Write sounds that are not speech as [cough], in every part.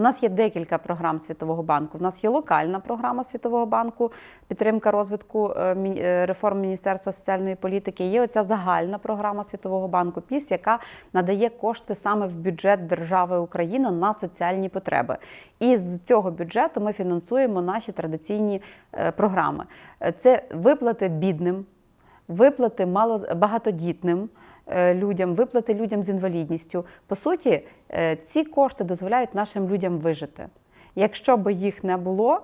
У нас є декілька програм Світового банку. У нас є локальна програма Світового банку, підтримка розвитку е, е, реформ Міністерства соціальної політики. Є оця загальна програма Світового банку ПІС, яка надає кошти саме в бюджет держави Україна на соціальні потреби. І з цього бюджету ми фінансуємо наші традиційні е, програми. Це виплати бідним, виплати мало багатодітним людям, виплати людям з інвалідністю. По суті, е, ці кошти дозволяють нашим людям вижити. Якщо би їх не було, е,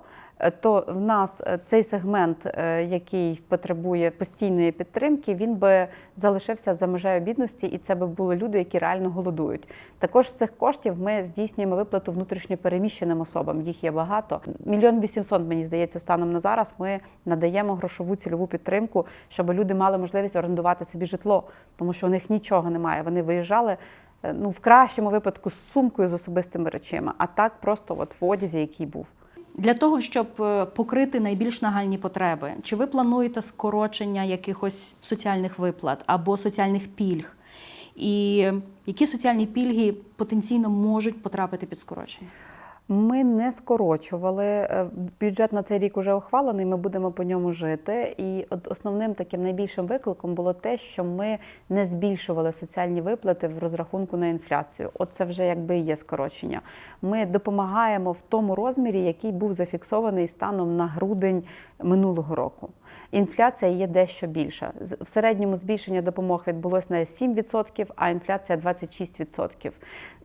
то в нас е, цей сегмент, е, який потребує постійної підтримки, він би залишився за межею бідності, і це би були люди, які реально голодують. Також з цих коштів ми здійснюємо виплату внутрішньопереміщеним особам. Їх є багато. Мільйон вісімсот, мені здається, станом на зараз ми надаємо грошову цільову підтримку, щоб люди мали можливість орендувати собі житло, тому що у них нічого немає. Вони виїжджали. е, Ну, в кращому випадку з сумкою з особистими речима, а так просто от в одязі, який був. Для того, щоб е, покрити найбільш нагальні потреби, чи ви плануєте скорочення якихось соціальних виплат або соціальних пільг? І які соціальні пільги потенційно можуть потрапити під скорочення? Ми не скорочували. Е, Бюджет на цей рік вже ухвалений. Ми будемо по ньому жити. І основним таким найбільшим викликом було те, що ми не збільшували соціальні виплати в розрахунку на інфляцію. От це вже якби є скорочення. Ми допомагаємо в тому розмірі, який був зафіксований станом на грудень минулого року. Інфляція є дещо більша. В середньому збільшення допомог відбулося на 7%, а інфляція 26%.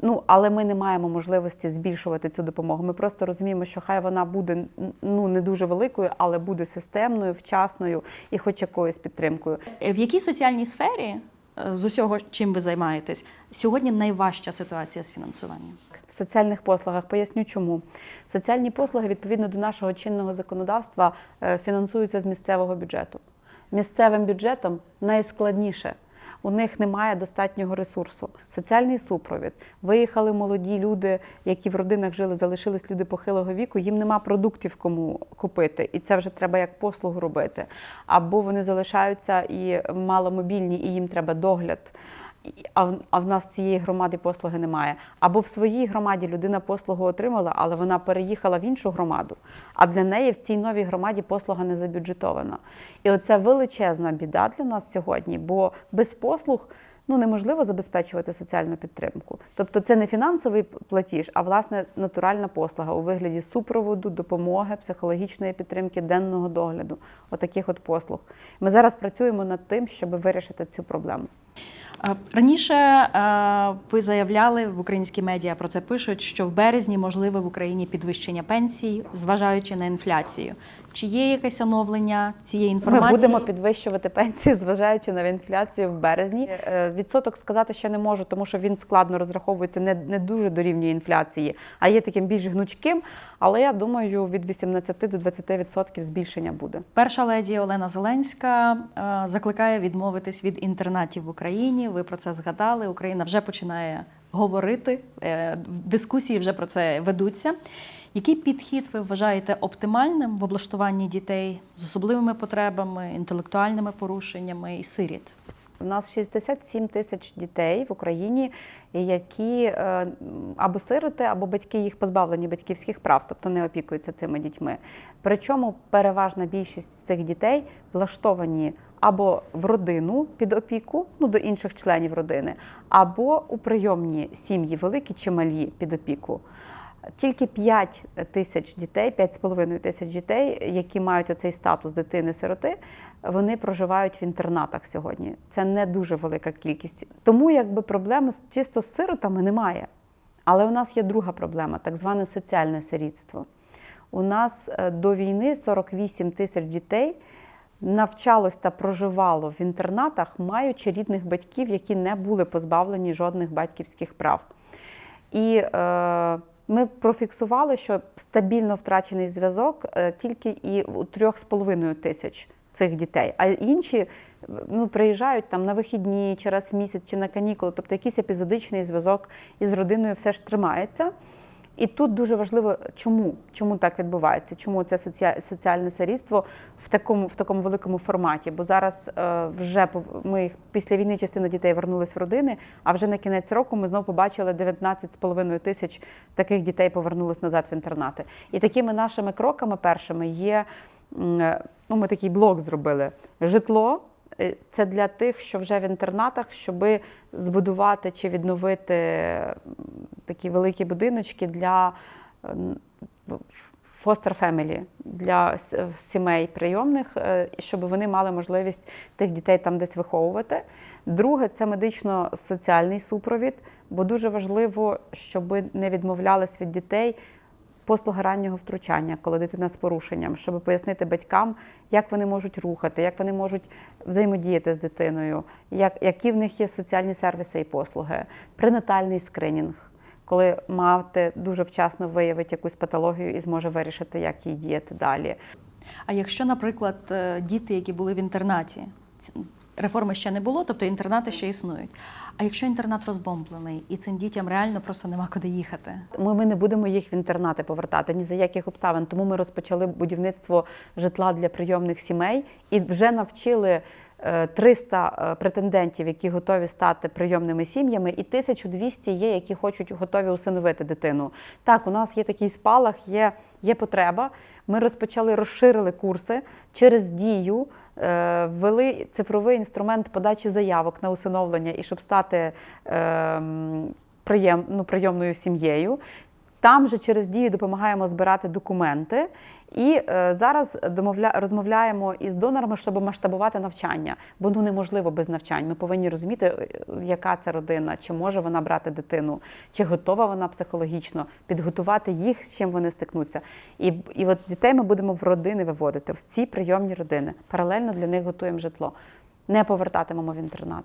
Ну, але ми не маємо можливості збільшувати цю допомогу. Ми просто розуміємо, що хай вона буде ну не дуже великою, але буде системною, вчасною і хоч якоюсь підтримкою. В якій соціальній сфері е, з усього, чим ви займаєтесь, сьогодні найважча ситуація з фінансуванням? В соціальних послугах поясню, чому соціальні послуги відповідно до нашого чинного законодавства е, фінансуються з місцевого бюджету. Місцевим бюджетом найскладніше. У них немає достатнього ресурсу. Соціальний супровід. Виїхали молоді люди, які в родинах жили, залишились люди похилого віку. Їм нема продуктів кому купити, і це вже треба як послугу робити. Або вони залишаються і маломобільні, і їм треба догляд. А в, а в нас цієї громади послуги немає. Або в своїй громаді людина послугу отримала, але вона переїхала в іншу громаду, а для неї в цій новій громаді послуга не забюджетована. І оце величезна біда для нас сьогодні, бо без послуг ну, неможливо забезпечувати соціальну підтримку. Тобто це не фінансовий платіж, а власне натуральна послуга у вигляді супроводу, допомоги, психологічної підтримки, денного догляду, отаких от послуг. Ми зараз працюємо над тим, щоб вирішити цю проблему. Е, Раніше е, ви заявляли в українські медіа про це пишуть, що в березні можливе в Україні підвищення пенсій, зважаючи на інфляцію. Чи є якесь оновлення цієї інформації? Ми будемо підвищувати пенсії, [laughs] зважаючи на інфляцію в березні. Відсоток сказати ще не можу, тому що він складно розраховується, не, не дуже дорівнює інфляції, а є таким більш гнучким. Але я думаю, від 18 до 20% збільшення буде. Перша леді Олена Зеленська е, закликає відмовитись від інтернатів в Україні. Ви про це згадали. Україна вже починає говорити. е, Дискусії вже про це ведуться. Який підхід ви вважаєте оптимальним в облаштуванні дітей з особливими потребами, інтелектуальними порушеннями і сиріт? У нас 67 тисяч дітей в Україні, які е, або сироти, або батьки їх позбавлені батьківських прав, тобто не опікуються цими дітьми. Причому переважна більшість цих дітей влаштовані або в родину під опіку, ну до інших членів родини, або у прийомні сім'ї, великі чи малі під опіку. Тільки 5 тисяч дітей, 5,5 тисяч дітей, які мають оцей статус дитини-сироти, вони проживають в інтернатах сьогодні. Це не дуже велика кількість. Тому якби проблеми з- чисто з сиротами немає. Але у нас є друга проблема так зване соціальне сирітство. У нас е, до війни 48 тисяч дітей навчалось та проживало в інтернатах, маючи рідних батьків, які не були позбавлені жодних батьківських прав. І е, ми профіксували, що стабільно втрачений зв'язок е, тільки і у трьох з половиною тисяч цих дітей. А інші ну, приїжджають там на вихідні чи раз в місяць чи на канікули, тобто якийсь епізодичний зв'язок із родиною все ж тримається. І тут дуже важливо, чому, чому так відбувається, чому це соціа- соціальне сирітство в такому, в такому великому форматі. Бо зараз е, вже ми після війни частина дітей вернулись в родини, а вже на кінець року ми знову побачили 19,5 тисяч таких дітей повернулись назад в інтернати. І такими нашими кроками першими є. е, Ну, ми такий блок зробили. Житло це для тих, що вже в інтернатах, щоби збудувати чи відновити такі великі будиночки для фостер фемілі, для сімей прийомних, е, щоб вони мали можливість тих дітей там десь виховувати. Друге це медично-соціальний супровід, бо дуже важливо, щоб не відмовлялись від дітей послуги раннього втручання, коли дитина з порушенням, щоб пояснити батькам, як вони можуть рухати, як вони можуть взаємодіяти з дитиною, як, які в них є соціальні сервіси і послуги, пренатальний скринінг. Коли мати дуже вчасно виявить якусь патологію і зможе вирішити, як їй діяти далі. А якщо, наприклад, е, діти, які були в інтернаті, реформи ще не було, тобто інтернати ще існують. А якщо інтернат розбомблений і цим дітям реально просто нема куди їхати? Ми, ми не будемо їх в інтернати повертати ні за яких обставин. Тому ми розпочали будівництво житла для прийомних сімей і вже навчили. Е, 300 е, претендентів, які готові стати прийомними сім'ями, і 1200 є, які хочуть готові усиновити дитину. Так, у нас є такий спалах, є, є потреба. Ми розпочали, розширили курси через дію, е, ввели цифровий інструмент подачі заявок на усиновлення і щоб стати е, м, приєм, ну, прийомною сім'єю. Там же через дію допомагаємо збирати документи, і е, зараз домовля... розмовляємо із донорами, щоб масштабувати навчання, бо ну неможливо без навчань. Ми повинні розуміти, е, яка це родина, чи може вона брати дитину, чи готова вона психологічно, підготувати їх, з чим вони стикнуться. І, і от дітей ми будемо в родини виводити, в ці прийомні родини. Паралельно для них готуємо житло. Не повертатимемо в інтернат.